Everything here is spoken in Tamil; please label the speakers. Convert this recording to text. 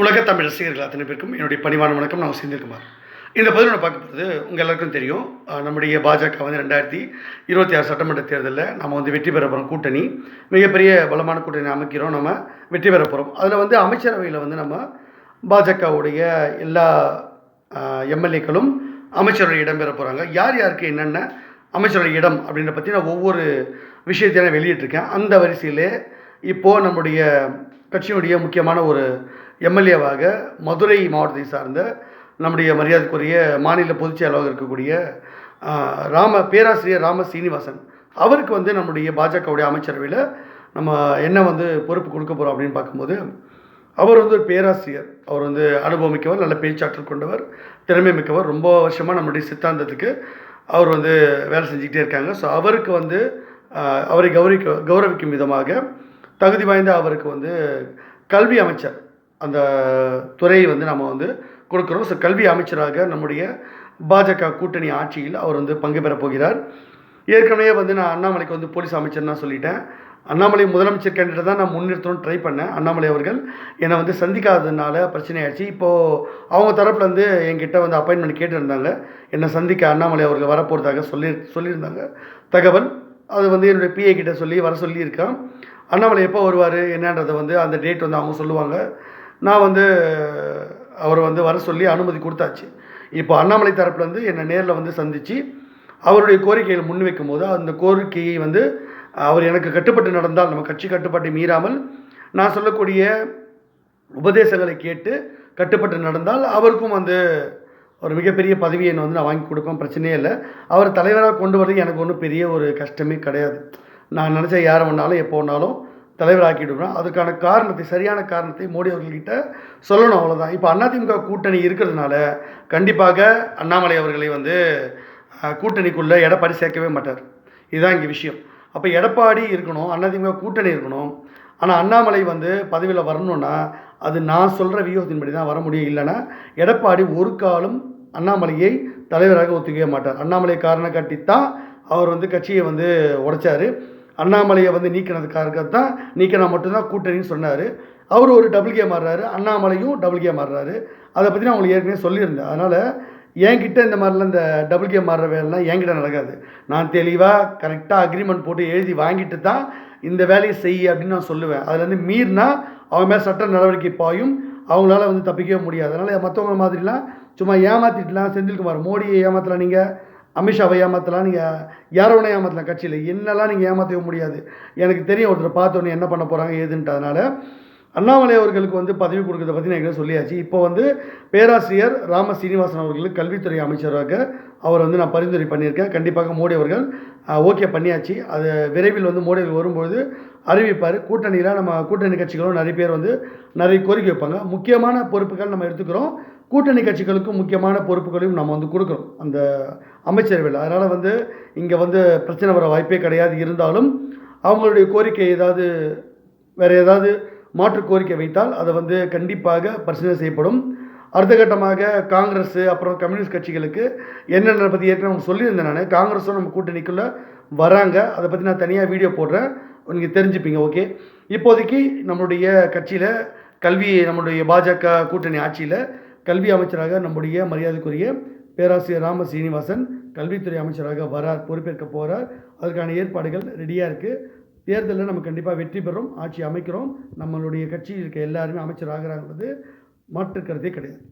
Speaker 1: உலக தமிழ் ரசிகர்கள் அத்தனை பேருக்கும் என்னுடைய பணிவான வணக்கம். நான் செந்தில்குமார் இந்த பதில் நான் பார்க்கும்போது உங்கள் எல்லாருக்கும் தெரியும். நம்முடைய பாஜக வந்து ரெண்டாயிரத்தி இருபத்தி ஆறு சட்டமன்ற தேர்தலில் நம்ம வந்து வெற்றி பெற போகிறோம் கூட்டணி. மிகப்பெரிய பலமான கூட்டணி அமைக்கிறோம். நம்ம வெற்றி பெற போகிறோம் அதில் வந்து அமைச்சரவையில் வந்து நம்ம பாஜகவுடைய எல்லா எம்எல்ஏக்களும் அமைச்சரவை இடம் பெற போகிறாங்க யார் யாருக்கு என்னென்ன அமைச்சரவை இடம் அப்படின்ற பற்றி நான் ஒவ்வொரு விஷயத்தையும் நான் வெளியிட்டிருக்கேன். அந்த வரிசையிலே இப்போது நம்முடைய கட்சியினுடைய முக்கியமான ஒரு எம்எல்ஏவாக மதுரை மாவட்டத்தை சார்ந்த நம்முடைய மரியாதைக்குரிய மாநில பொதுச் செயலாளராக இருக்கக்கூடிய ராம பேராசிரியர் ராம சீனிவாசன் அவருக்கு வந்து நம்முடைய பாஜகவுடைய அமைச்சரவையில் நம்ம என்ன வந்து பொறுப்பு கொடுக்க போகிறோம் அப்படின்னு பார்க்கும்போது அவர் வந்து ஒரு பேராசிரியர். அவர் வந்து அனுபவமிக்கவர் நல்ல பேச்சாற்றல் கொண்டவர் திறமை மிக்கவர். ரொம்ப வருஷமாக நம்முடைய சித்தாந்தத்துக்கு அவர் வந்து வேலை செஞ்சுக்கிட்டே இருக்காங்க. ஸோ அவருக்கு வந்து அவரை கௌரவிக்க கௌரவிக்கும் விதமாக தகுதி வாய்ந்த அவருக்கு வந்து கல்வி அமைச்சர் அந்த துறையை வந்து நம்ம வந்து கொடுக்குறோம். ஸோ கல்வி அமைச்சராக நம்முடைய பாஜக கூட்டணி ஆட்சியில் அவர் வந்து பங்கு பெறப் போகிறார். ஏற்கனவே வந்து நான் அண்ணாமலைக்கு வந்து போலீஸ் அமைச்சர்னா சொல்லிட்டேன். அண்ணாமலை முதலமைச்சர் கேண்டிடேட் தான் நான் முன்னிறுத்தணும்னு ட்ரை பண்ணேன். அண்ணாமலை அவர்கள் என்னை வந்து சந்திக்காததுனால பிரச்சனை ஆயிடுச்சு. இப்போது அவங்க தரப்புலேருந்து என்கிட்ட வந்து அப்பாயின்மெண்ட் கேட்டிருந்தாங்க. என்னை சந்திக்க அண்ணாமலை அவர்கள் வரப்போகிறதாக சொல்லி சொல்லியிருந்தாங்க. தகவல் அது வந்து என்னுடைய பிஏ கிட்ட சொல்லி வர சொல்லியிருக்கான். அண்ணாமலை எப்போ வருவார் என்னன்றதை வந்து அந்த டேட் வந்து அவங்க சொல்லுவாங்க. நான் வந்து அவர் வந்து வர சொல்லி அனுமதி கொடுத்தாச்சு. இப்போ அண்ணாமலை தரப்புலேருந்து என்னை நேரில் வந்து சந்தித்து அவருடைய கோரிக்கைகளை முன்வைக்கும் போது அந்த கோரிக்கையை வந்து அவர் எனக்கு கட்டுப்பட்டு நடந்தால் நம்ம கட்சி கட்டுப்பாட்டை மீறாமல் நான் சொல்லக்கூடிய உபதேசங்களை கேட்டு கட்டுப்பட்டு நடந்தால் அவருக்கும் வந்து ஒரு மிகப்பெரிய பதவியை வந்து நான் வாங்கி கொடுப்பேன் பிரச்சனையே இல்லை. அவர் தலைவராக கொண்டு வரது எனக்கு ஒன்றும் பெரிய ஒரு கஷ்டமே கிடையாது. நான் நினச்ச யாரை வேணாலும் எப்போ வேணாலும் தலைவராக்கிடுவேன் அதுக்கான காரணத்தை சரியான காரணத்தை மோடி அவர்கள்கிட்ட சொல்லணும் அவ்வளோதான் இப்போ அதிமுக கூட்டணி இருக்கிறதுனால கண்டிப்பாக அண்ணாமலை அவர்களை வந்து கூட்டணிக்குள்ளே எடப்பாடி சேர்க்கவே மாட்டார். இதுதான் இங்கே விஷயம். அப்போ எடப்பாடி இருக்கணும் அதிமுக கூட்டணி இருக்கணும். ஆனால் அண்ணாமலை வந்து பதவியில் வரணும்னா அது நான் சொல்கிற வியூகத்தின்படி தான் வர முடியும். இல்லைன்னா எடப்பாடி ஒரு காலம் அண்ணாமலையை தலைவராக ஒத்துக்கவே மாட்டார். அண்ணாமலை காரணம் காட்டித்தான் அவர் வந்து கட்சியை வந்து உடைச்சார். அண்ணாமலையை வந்து நீக்கினதுக்காக தான் நீக்கினா மட்டும்தான் கூட்டணின்னு சொன்னார். அவர் ஒரு டபுள் கே மாறுறாரு அண்ணாமலையும் டபுள் கே மாறுறாரு அதை பற்றி நான் உங்களுக்கு ஏற்கனவே சொல்லியிருந்தேன். அதனால் என்கிட்ட இந்த மாதிரிலாம் இந்த டபுள் கே மாறுற வேலைலாம் என்கிட்ட நடக்காது. நான் தெளிவாக கரெக்டாக அக்ரிமெண்ட் போட்டு எழுதி வாங்கிட்டு தான் இந்த வேலையை செய் அப்படின்னு நான் சொல்லுவேன். அதுலேருந்து மீறினா அவங்க மேலே சட்ட நடவடிக்கை பாயும். அவங்களால வந்து தப்பிக்கவே முடியாது. அதனால் மற்றவங்க மாதிரிலாம் சும்மா ஏமாற்றிட்டுலாம் செந்தில்குமார் மோடியை ஏமாற்றலாம் நீங்கள் அமித்ஷாவை ஏமாற்றலாம் நீங்கள் யாரை ஏமாற்றலாம் கட்சியில்? என்னெல்லாம் நீங்கள் ஏமாற்றவே முடியாது. எனக்கு தெரியும் ஒருத்தர் பார்த்தோன்னே என்ன பண்ண போகிறாங்க ஏதுன்ட்டு. அதனால் அண்ணாமலை அவர்களுக்கு வந்து பதவி கொடுக்கறத பற்றி நான் ஏற்கனவே சொல்லியாச்சு. இப்போ வந்து பேராசிரியர் ராம சீனிவாசன் அவர்களுக்கு கல்வித்துறை அமைச்சராக அவர் வந்து நான் பரிந்துரை பண்ணியிருக்கேன். கண்டிப்பாக மோடி அவர்கள் ஓகே பண்ணியாச்சு. அது விரைவில் வந்து மோடி அவர்கள் வரும்பொழுது அறிவிப்பார். கூட்டணியில் நம்ம கூட்டணி கட்சிகளும் நிறைய பேர் வந்து நிறைய கோரிக்கை வைப்பாங்க. முக்கியமான பொறுப்புகள் நம்ம எடுத்துக்கிறோம். கூட்டணி கட்சிகளுக்கும் முக்கியமான பொறுப்புகளையும் நம்ம வந்து கொடுக்குறோம். அந்த அமைச்சரவையில். அதனால் வந்து இங்கே வந்து பிரச்சனை வர வாய்ப்பே கிடையாது. இருந்தாலும் அவங்களுடைய கோரிக்கை ஏதாவது வேறு ஏதாவது மாற்று கோரிக்கை வைத்தால் அதை வந்து கண்டிப்பாக பரிசீலனை செய்யப்படும். அடுத்த கட்டமாக காங்கிரஸ் அப்புறம் கம்யூனிஸ்ட் கட்சிகளுக்கு என்னென்ன பற்றி ஏற்கனவே உங்களுக்கு சொல்லியிருந்தேன் நான். காங்கிரஸும் நம்ம கூட்டணிக்குள்ளே வராங்க. அதை பற்றி நான் தனியாக வீடியோ போடுறேன். நீங்கள் தெரிஞ்சுப்பீங்க ஓகே? இப்போதைக்கு நம்மளுடைய கட்சியில் கல்வி நம்மளுடைய பாஜக கூட்டணி ஆட்சியில் கல்வி அமைச்சராக நம்முடைய மரியாதைக்குரிய பேராசிரியர் ராம சீனிவாசன் கல்வித்துறை அமைச்சராக வரார் பொறுப்பேற்க போகிறார் அதற்கான ஏற்பாடுகள் ரெடியாக இருக்குது தேர்தலில் நம்ம கண்டிப்பாக வெற்றி பெறும் ஆட்சி அமைக்கிறோம். நம்மளுடைய கட்சியில் இருக்க எல்லாருமே அமைச்சர் ஆகிறாங்கிறது மாற்று கருத்தே கிடையாது.